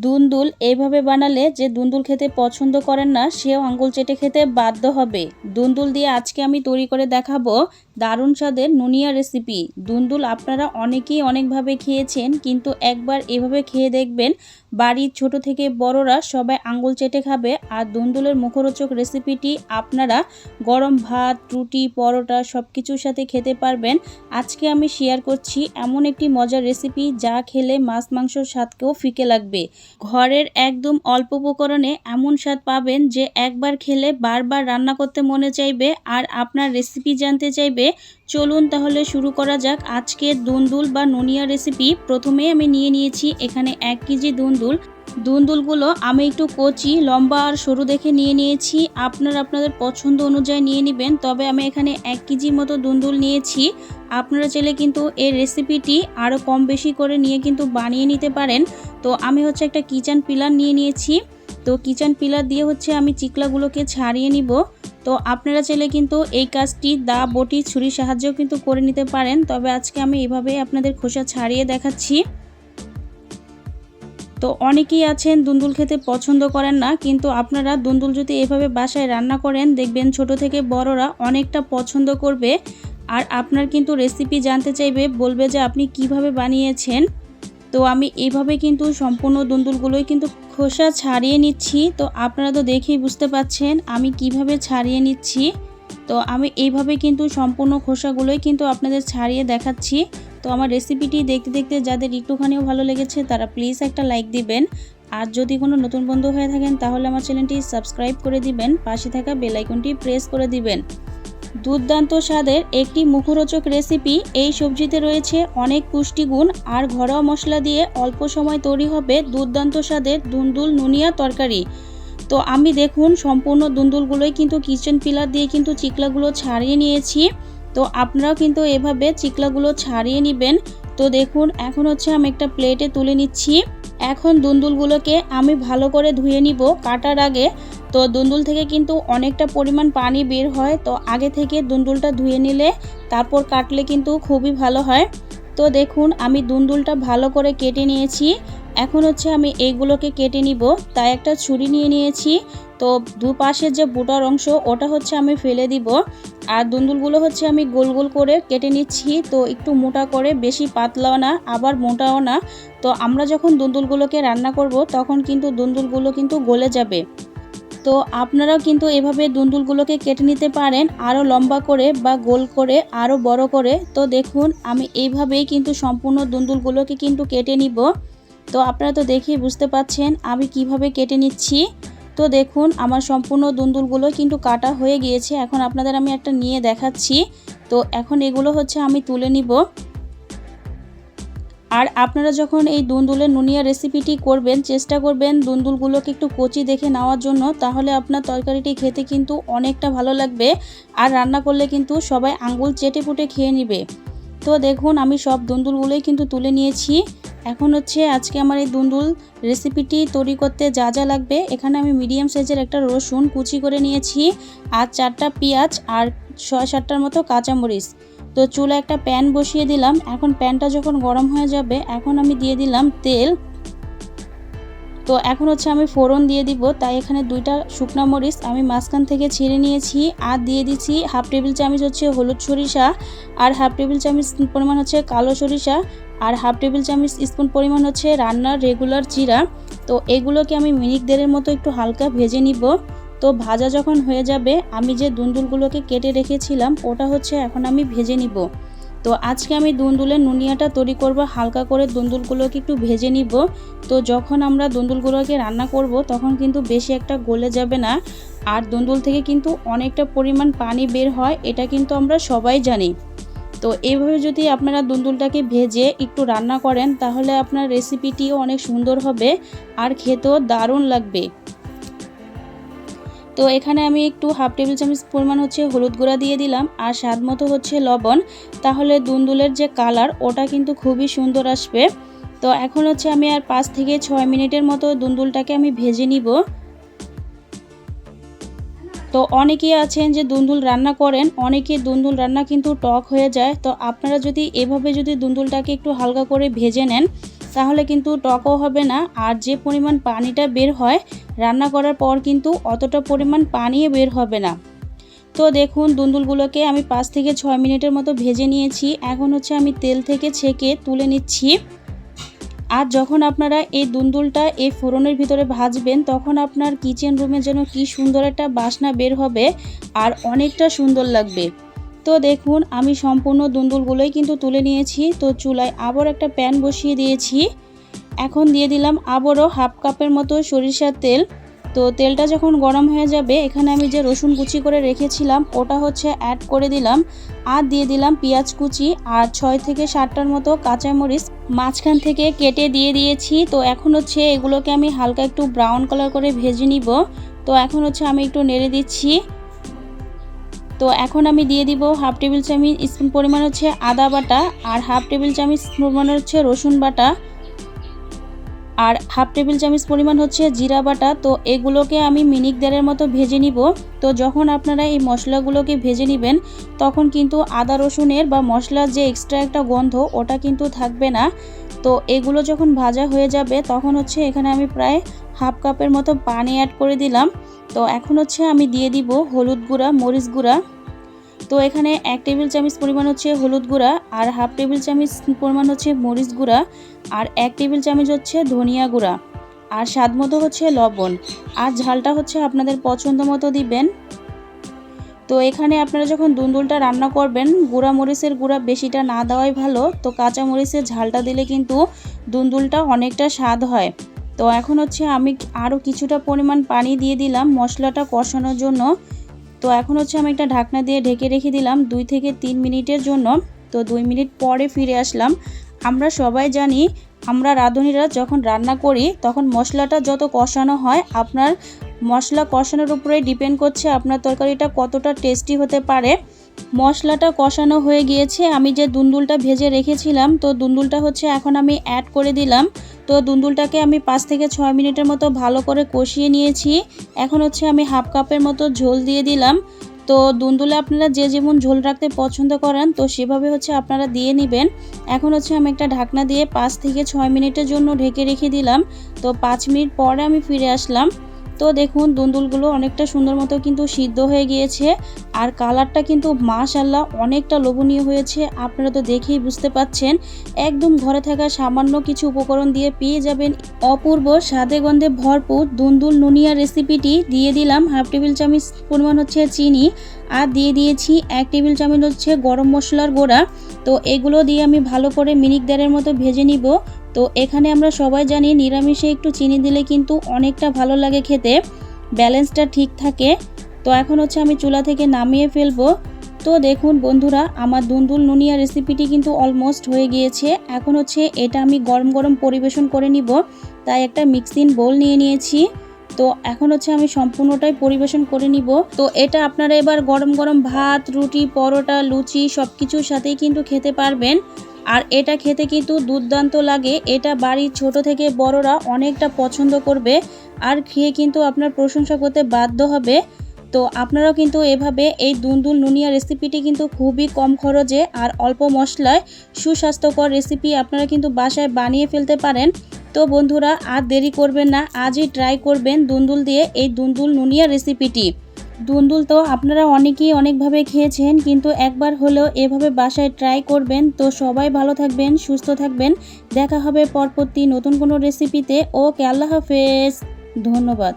দুন্দুল এইভাবে বানালে যে দুন্দুল খেতে পছন্দ করেন না, সেও আঙ্গুল চেটে খেতে বাধ্য হবে। দুন্দুল দিয়ে আজকে আমি তৈরি করে দেখাবো দারুণ স্বাদের নুনিয়া রেসিপি। দুন্দুল আপনারা অনেকেই অনেকভাবে খেয়েছেন, কিন্তু একবার এভাবে খেয়ে দেখবেন বাড়ির ছোট থেকে বড়রা সবাই আঙ্গুল চেটে খাবে আর দুন্দুলের মুখরোচক রেসিপিটি আপনারা গরম ভাত, রুটি, পরোটা সব কিছুর সাথে খেতে পারবেন। আজকে আমি শেয়ার করছি এমন একটি মজার রেসিপি যা খেলে মাছ মাংসর স্বাদকেও ফিকে লাগবে। ঘরের একদম অল্প উপকরণে এমন স্বাদ পাবেন যে একবার খেলে বারবার রান্না করতে মনে চাইবে আর আপনার রেসিপি জানতে চাইবে চলুন তাহলে শুরু করা যাক। আজকের দুন্দুল বা নুনিয়া রেসিপি প্রথমে আমি নিয়ে নিয়েছি এখানে এক কেজি দুন্দুল। দুন্দুলগুলো আমি একটু কচি, লম্বা আর সরু দেখে নিয়ে নিয়েছি। আপনার আপনাদের পছন্দ অনুযায়ী নিয়ে নেবেন, তবে আমি এখানে এক কেজির মতো দুন্দুল নিয়েছি। আপনারা চাইলে কিন্তু এই রেসিপিটি আরও কম বেশি করে নিয়ে কিন্তু বানিয়ে নিতে পারেন। তো আমি হচ্ছে একটা কিচেন পিলার নিয়ে নিয়েছি। তো কিচেন পিলার দিয়ে হচ্ছে আমি চিকলাগুলোকে ছাড়িয়ে নিব। তো আপনারা চাইলে কিন্তু এই কাজটি দা, বটি, ছুরির সাহায্যেও কিন্তু করে নিতে পারেন। তবে আজকে আমি এভাবে আপনাদের খোসা ছাড়িয়ে দেখাচ্ছি। তো অনেকেই আছেন, দুন্দুল খেতে পছন্দ করেন না, কিন্তু আপনারা দুন্দুল যদি এভাবে বাসায় রান্না করেন, দেখবেন ছোট থেকে বড়রা অনেকটা পছন্দ করবে। আর আপনার কিন্তু রেসিপি জানতে চাইবে, বলবে যে আপনি কীভাবে বানিয়েছেন। তো আমি এইভাবে কিন্তু সম্পূর্ণ দুন্দুলগুলোই কিন্তু খোসা ছাড়িয়ে নিচ্ছি। তো আপনারা তো দেখেই বুঝতে পাচ্ছেন আমি কীভাবে ছাড়িয়ে নিচ্ছি। তো আমি এইভাবে কিন্তু সম্পূর্ণ খোসাগুলোই কিন্তু আপনাদের ছাড়িয়ে দেখাচ্ছি। তো আমার রেসিপিটি দেখতে দেখতে যাদের একটুখানিও ভালো লেগেছে তারা প্লিজ একটা লাইক দিবেন। আর যদি কোনো নতুন বন্ধু হয়ে থাকেন তাহলে আমার চ্যানেলটি সাবস্ক্রাইব করে দিবেন। পাশে থাকা বেলাইকনটি প্রেস করে দিবেন। দুর্দান্ত স্বাদের একটি মুখরোচক রেসিপি এই সবজিতে রয়েছে অনেক পুষ্টিগুণ আর ঘরোয়া মশলা দিয়ে অল্প সময় তৈরি হবে দুর্দান্ত স্বাদের দুন্দুল নুনিয়া তরকারি। তো আমি দেখুন সম্পূর্ণ দুন্দুলগুলোই কিন্তু কিচেন পিলার দিয়ে কিন্তু চিকলাগুলো ছাড়িয়ে নিয়েছি। তো আপনারাও কিন্তু এভাবে চিকলাগুলো ছাড়িয়ে নেবেন। তো দেখুন, এখন হচ্ছে আমি একটা প্লেটে তুলে নিচ্ছি। এখন দুন্দুলগুলোকে আমি ভালো করে ধুয়ে নিব। কাটার আগে তো দুন্দুল থেকে কিন্তু অনেকটা পরিমাণ পানি বের হয়, তো আগে থেকে দুন্দুলটা ধুয়ে নিলে তারপর কাটলে কিন্তু খুবই ভালো হয়। তো দেখুন, আমি দুন্দুলটা ভালো করে কেটে নিয়েছি। এখন হচ্ছে আমি এইগুলোকে কেটে নিব। তাই একটা ছুরি নিয়ে নিয়েছি। তো দুপাশের যে বুটার অংশ, ওটা হচ্ছে আমি ফেলে দিব। আর দুন্দুলগুলো হচ্ছে আমি গোল গোল করে কেটে নিচ্ছি। তো একটু মোটা করে, বেশি পাতলাও না, আবার মোটাও না। তো আমরা যখন দুন্দুলগুলোকে রান্না করব, তখন কিন্তু দুন্দুলগুলো কিন্তু গলে যাবে। তো আপনারাও কিন্তু এভাবে দুন্দুলগুলোকে কেটে নিতে পারেন আরও লম্বা করে বা গোল করে আরও বড় করে। তো দেখুন, আমি এইভাবেই কিন্তু সম্পূর্ণ দুন্দুলগুলোকে কিন্তু কেটে নিব। তো আপনারা তো দেখেই বুঝতে পাচ্ছেন আমি কীভাবে কেটে নিচ্ছি। তো দেখুন, আমার সম্পূর্ণ দুন্দুলগুলো কিন্তু কাটা হয়ে গিয়েছে। এখন আপনাদের আমি একটা নিয়ে দেখাচ্ছি। তো এখন এগুলো হচ্ছে আমি তুলে নিব। আর আপনারা যখন এই দুন্দুলের নুনিয়া রেসিপিটি করবেন, চেষ্টা করবেন দুন্দুলগুলোকে একটু কচি দেখে নেওয়ার জন্য, তাহলে আপনার তরকারিটি খেতে কিন্তু অনেকটা ভালো লাগবে আর রান্না করলে কিন্তু সবাই আঙ্গুল চেটে পুটে খেয়ে নেবে। তো দেখুন, আমি সব দুন্দুলগুলোই কিন্তু তুলে নিয়েছি। এখন হচ্ছে আজকে আমার এই দুন্দুল রেসিপিটি তৈরি করতে যা যা লাগবে। এখানে আমি মিডিয়াম সাইজের একটা রসুন কুচি করে নিয়েছি, আর চারটা পেঁয়াজ আর ছয় সাতটার মতো কাঁচামরিচ। তো চুলা একটা প্যান বসিয়ে দিলাম। এখন প্যানটা যখন গরম হয়ে যাবে, এখন আমি দিয়ে দিলাম তেল। তো এখন হচ্ছে আমি ফোড়ন দিয়ে দিব। তাই এখানে দুইটা শুকনা মরিচ আমি মাঝখান থেকে ছিঁড়ে নিয়েছি আর দিয়ে দিচ্ছি হাফ টেবিল চামচ হচ্ছে হলুদ সরিষা আর হাফ টেবিল চামচ পরিমাণ হচ্ছে কালো সরিষা আর হাফ টেবিল চামচ স্পুন পরিমাণ হচ্ছে রান্নার রেগুলার জিরা। তো এগুলোকে আমি মিনিট দেড়ের মতো একটু হালকা ভেজে নিব। তো ভাজা যখন হয়ে যাবে, আমি যে দুন্দুলগুলোকে কেটে রেখেছিলাম, ওটা হচ্ছে এখন আমি ভেজে নিব। তো আজকে আমি দুন্দুলের নুনিয়াটা তৈরি করব, হালকা করে দুন্দুলগুলোকে একটু ভেজে নিব। তো যখন আমরা দুন্দুলগুলোকে রান্না করব, তখন কিন্তু বেশি একটা গলে যাবে না। আর দুন্দুল থেকে কিন্তু অনেকটা পরিমাণ পানি বের হয়, এটা কিন্তু আমরা সবাই জানি। তো এইভাবে যদি আপনারা দুন্দুলটাকে ভেজে একটু রান্না করেন, তাহলে আপনার রেসিপিটিও অনেক সুন্দর হবে, আর খেতেও দারুণ লাগবে। তো এখানে আমি একটু হাফ টেবিল চামচ পরিমাণ হচ্ছে হলুদ গুঁড়া দিয়ে দিলাম, আর স্বাদ মতো হচ্ছে লবণ। তাহলে দুন্দুলের যে কালার, ওটা কিন্তু খুবই সুন্দর আসবে। তো এখন হচ্ছে আমি আর পাঁচ থেকে ছয় মিনিটের মতো দুন্দুলটাকে আমি ভেজে নিব। তো অনেকেই আছেন যে দুন্দুল রান্না করেন অনেকে দুন্দুল রান্না কিন্তু টক হয়ে যায়। তো আপনারা যদি এভাবে যদি দুন্দুলটাকে একটু হালকা করে ভেজে নেন তাহলে কিন্তু টকও হবে না। আর যে পরিমাণ পানিটা বের হয়, রান্না করার পর কিন্তু অতটা পরিমাণ পানিও বের হবে না। তো দেখুন, দুন্দুলগুলোকে আমি পাঁচ থেকে ছয় মিনিটের মতো ভেজে নিয়েছি। এখন হচ্ছে আমি তেল থেকে ছেঁকে তুলে নিচ্ছি। আর যখন আপনারা এই দুন্দুলটা এই ফোড়নের ভিতরে ভাজবেন, তখন আপনার কিচেন রুমে যেন কি সুন্দর একটা বাসনা বের হবে, আর অনেকটা সুন্দর লাগবে। তো দেখুন, আমি সম্পূর্ণ দুন্দুলগুলোই কিন্তু তুলে নিয়েছি। তো চুলায় আবার একটা প্যান বসিয়ে দিয়েছি। এখন দিয়ে দিলাম আবারও হাফ কাপের মতো সরিষার তেল। তো তেলটা যখন গরম হয়ে যাবে, এখানে আমি যে রসুন কুচি করে রেখেছিলাম, ওটা হচ্ছে অ্যাড করে দিলাম। আর দিয়ে দিলাম পেঁয়াজ কুচি আর ছয় থেকে সাতটার মতো কাঁচামরিচ। মাঝখান থেকে কেটে দিয়ে দিয়েছি। তো এখন হচ্ছে এগুলোকে আমি হালকা একটু ব্রাউন কালার করে ভেজে নিব। তো এখন হচ্ছে আমি একটু নেড়ে দিচ্ছি। এখন আমি দিয়ে দিব হাফ টেবিল চামচ স্পুন পরিমাণ হচ্ছে আদা বাটা আর হাফ টেবিল চামচ পরিমাণ হচ্ছে রসুন বাটা। আর হাফ টেবিল চামচ পরিমাণ হচ্ছে জিরা বাটা। তো এগুলোকে আমি মিনিট দেড়ের মতো ভেজে নিব। তো যখন আপনারা এই মশলাগুলোকে ভেজে নেবেন, তখন কিন্তু আদা রসুনের বা মশলার যে এক্সট্রা একটা গন্ধ, ওটা কিন্তু থাকবে না। তো এগুলো যখন ভাজা হয়ে যাবে, তখন হচ্ছে এখানে আমি প্রায় হাফ কাপের মতো পানি অ্যাড করে দিলাম। তো এখন হচ্ছে আমি দিয়ে দিব হলুদ গুঁড়া, মরিচ গুঁড়া। তো এখানে এক টেবিল চামচ পরিমাণ হচ্ছে হলুদ গুঁড়া আর হাফ টেবিল চামচ পরিমাণ হচ্ছে মরিচ গুঁড়া আর এক টেবিল চামচ হচ্ছে ধনিয়া গুঁড়া আর স্বাদ মতো হচ্ছে লবণ। আর ঝালটা হচ্ছে আপনাদের পছন্দ মতো দিবেন। তো এখানে আপনারা যখন দুন্দুলটা রান্না করবেন, গুঁড়া মরিচের গুঁড়া বেশিটা না দেওয়াই ভালো। তো কাঁচা মরিচের ঝালটা দিলে কিন্তু দুন্দুলটা অনেকটা স্বাদ হয়। তো এখন হচ্ছে আমি আরও কিছুটা পরিমাণ পানি দিয়ে দিলাম মশলাটা কষানোর জন্য। তো এখন হচ্ছে আমি একটা ঢাকনা দিয়ে ঢেকে রেখে দিলাম দুই থেকে তিন মিনিটের জন্য। তো দুই মিনিট পরে ফিরে আসলাম। আমরা সবাই জানি, আমরা রাঁধুনিরা যখন রান্না করি, তখন মশলাটা যত কষানো হয়, আপনার মশলা কষানোর উপরে ডিপেন্ড করছে আপনার তরকারিটা কতটা টেস্টি হতে পারে। মশলাটা কষানো হয়ে গিয়েছে, আমি যে দুন্দুলটা ভেজে রেখেছিলাম, তো দুন্দুলটা হচ্ছে এখন আমি অ্যাড করে দিলাম। তো দুন্দুলটাকে আমি পাঁচ থেকে ছয় মিনিটের মতো ভালো করে কষিয়ে নিয়েছি। এখন হচ্ছে আমি হাফ কাপের মতো ঝোল দিয়ে দিলাম। তো দুন্দুলে আপনারা যে যেমন ঝোল রাখতে পছন্দ করেন, তো সেভাবে হচ্ছে আপনারা দিয়ে নেবেন। এখন হচ্ছে আমি একটা ঢাকনা দিয়ে পাঁচ থেকে ছয় মিনিটের জন্য ঢেকে রেখে দিলাম। তো পাঁচ মিনিট পরে আমি ফিরে আসলাম। তো দেখুন, দুন্দুলগুলো অনেকটা সুন্দর মতো কিন্তু সিদ্ধ হয়ে গিয়েছে। আর কালারটা কিন্তু মাশাল্লাহ অনেকটা লোভনীয় হয়েছে। আপনারা তো দেখেই বুঝতে পাচ্ছেন, একদম ঘরে থাকা সামান্য কিছু উপকরণ দিয়ে পেয়ে যাবেন অপূর্ব স্বাদে গন্ধে ভরপুর দুন্দুল নুনিয়া রেসিপিটি দিয়ে দিলাম, হাফ টেবিল চামচ পরিমাণ হচ্ছে চিনি। আর দিয়ে দিয়েছি এক টেবিল চামচ হচ্ছে গরম মশলার গোড়া। তো এগুলো দিয়ে আমি ভালো করে মিনিট দেড়ের মতো ভেজে নিব। তো এখানে আমরা সবাই জানি নিরামিষে একটু চিনি দিলে কিন্তু অনেকটা ভালো লাগে খেতে। ব্যালেন্সটা ঠিক থাকে। তো এখন হচ্ছে আমি চুলা থেকে নামিয়ে ফেলব। তো দেখুন বন্ধুরা, আমার দুন্দুল নুনিয়া রেসিপিটি কিন্তু অলমোস্ট হয়ে গিয়েছে। এখন হচ্ছে এটা আমি গরম গরম পরিবেশন করে নিব। তাই একটা মিক্সিং বোল নিয়ে নিয়েছি। তো এখন হচ্ছে আমি সম্পূর্ণটাই পরিবেশন করে নিব। তো এটা আপনারা এবার গরম গরম ভাত, রুটি, পরোটা, লুচি সব কিছুর সাথেই কিন্তু খেতে পারবেন। আর এটা খেতে কিন্তু দুর্দান্ত লাগে। এটা বাড়ির ছোট থেকে বড়রা অনেকটা পছন্দ করবে আর খেয়ে কিন্তু আপনার প্রশংসা করতে বাধ্য হবে। তো আপনারাও কিন্তু এভাবে এই দুন্দুল নুনিয়া রেসিপিটি কিন্তু খুবই কম খরচে আর অল্প মশলায় সুস্বাস্থ্যকর রেসিপি আপনারা কিন্তু বাসায় বানিয়ে ফেলতে পারেন। তো বন্ধুরা, আর দেরি করবেন না, আজই ট্রাই করবেন দুন্দুল দিয়ে এই দুন্দুল নুনিয়া রেসিপিটি দুন্দুল তো আপনারা অনেকেই অনেকভাবে খেয়েছেন, কিন্তু একবার হলেও এভাবে বাসায় ট্রাই করবেন। তো সবাই ভালো থাকবেন, সুস্থ থাকবেন। দেখা হবে পরবর্তী নতুন কোনো রেসিপিতে ওকে, আল্লাহ হাফেজ। ধন্যবাদ।